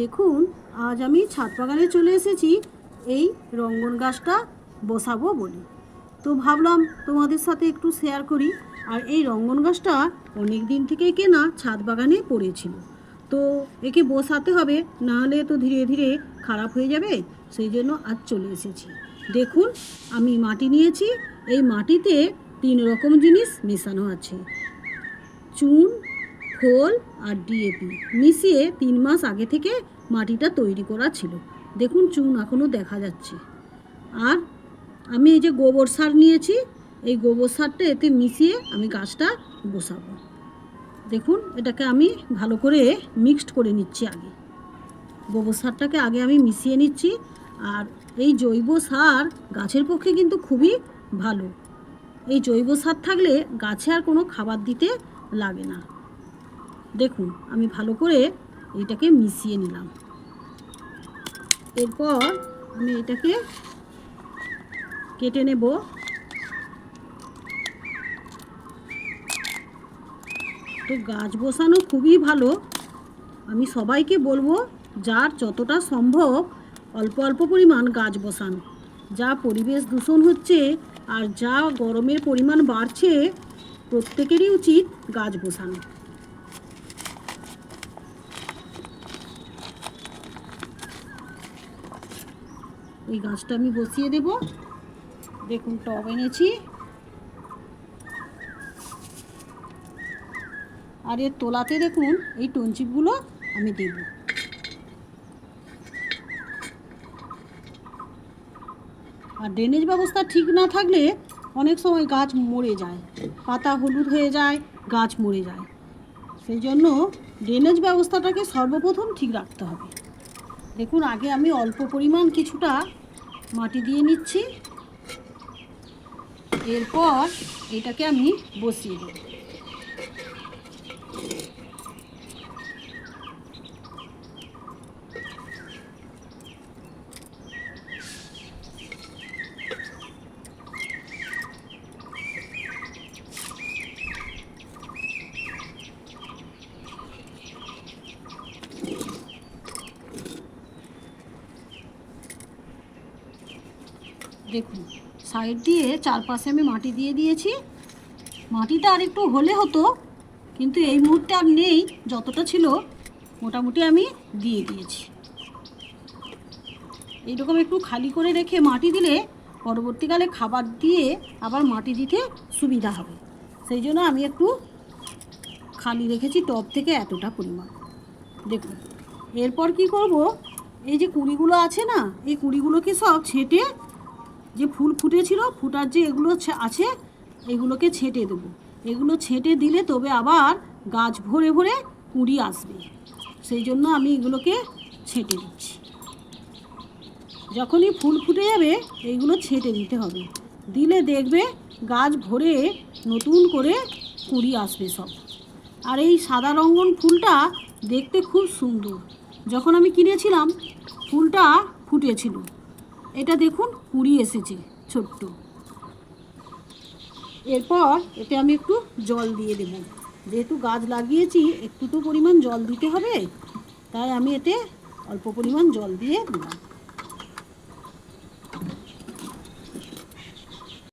দেখুন, আজ আমি ছাদ বাগানে চলে এসেছি, এই রঙ্গন গাছটা বসাবো বলি। তো ভাবলাম তোমাদের সাথে একটু শেয়ার করি, আর এই রঙ্গন গাছটা অনেক দিন থেকেই কেনা ছাদ বাগানে পড়েছিল। তো একে বসাতে হবে নাহলে তো ধীরে ধীরে খারাপ হয়ে যাবে, সেই জন্য আজ চলে এসেছি। দেখুন, আমি মাটি নিয়েছি, এই মাটিতে তিন রকম জিনিস মেশানো আছে। চুন খোল আর ডিএপি মিশিয়ে তিন মাস আগে থেকে মাটিটা তৈরি করা ছিল। দেখুন চুন এখনও দেখা যাচ্ছে। আর আমি এই যে গোবর সার নিয়েছি, এই গোবর সারটা এতে মিশিয়ে আমি গাছটা বসাবো। দেখুন এটাকে আমি ভালো করে মিক্সড করে নিচ্ছি আগে। গোবর সারটাকে আগে আমি মিশিয়ে নিচ্ছি আর এই জৈব সার গাছের পক্ষে কিন্তু খুবই ভালো। এই জৈব সার থাকলে গাছে আর কোনো খাবার দিতে লাগে না। দেখুন, আমি ভালো করে এটাকে মিশিয়ে নিলাম। এরপর আমি এটাকে কেটে নেব। তো গাছ বসানো খুবই ভালো। আমি সবাইকে বলব, যার যতটা সম্ভব অল্প অল্প পরিমাণ গাছ বসান। যা পরিবেশ দূষণ হচ্ছে আর যা গরমের পরিমাণ বাড়ছে, প্রত্যেকেরই উচিত গাছ বসানো। এই গাছটা আমি বসিয়ে দেব। দেখুন, টব এনেছি। আর এর তোলাতে দেখুন, এই টঞ্চিপগুলো আমি দেব। আর ড্রেনেজ ব্যবস্থা ঠিক না থাকলে অনেক সময় গাছ মরে যায়, পাতা হলুদ হয়ে যায়, গাছ মরে যায়। সেই জন্য ড্রেনেজ ব্যবস্থাটাকে সর্বপ্রথম ঠিক রাখতে হবে। দেখুন আগে আমি অল্প পরিমাণ কিছুটা মাটি দিয়ে নিচ্ছি। এরপর এটাকে আমি বসিয়ে দেব। দেখুন সাইড দিয়ে চারপাশে আমি মাটি দিয়ে দিয়েছি। মাটিটা আর একটু হলে হতো, কিন্তু এই মুহূর্তে আর নেই, যতটা ছিল মোটামুটি আমি দিয়ে দিয়েছি। এইরকম একটু খালি করে রেখে মাটি দিলে পরবর্তীকালে খাবার দিয়ে আবার মাটি দিতে সুবিধা হবে। সেই জন্য আমি একটু খালি রেখেছি টব থেকে এতটা পরিমাণ। দেখুন, এরপর কি করব? এই যে কুড়িগুলো আছে না, এই কুড়িগুলোকে সব ছেটে যে ফুল ফুটেছিল, ফুটার যে এগুলো আছে, এগুলোকে ছেটে দেবো। এগুলো ছেটে দিলে তবে আবার গাছ ভরে ভরে কুঁড়ি আসবে। সেই জন্য আমি এগুলোকে ছেটে দিচ্ছি। যখনই ফুল ফুটে যাবে, এইগুলো ছেটে দিতে হবে। দিলে দেখবে গাছ ভরে নতুন করে কুঁড়ি আসবে সব। আর এই সাদা রঙ্গন ফুলটা দেখতে খুব সুন্দর। যখন আমি কিনেছিলাম, ফুলটা ফুটেছিল। এটা দেখুন, কুড়ি এসেছে, ছোট্ট। এরপর এতে আমি একটু জল দিয়ে দেব। যেহেতু গাছ লাগিয়েছি, একটু তো পরিমাণ জল দিতে হবে, তাই আমি এতে অল্প পরিমাণ জল দিয়ে দিলাম।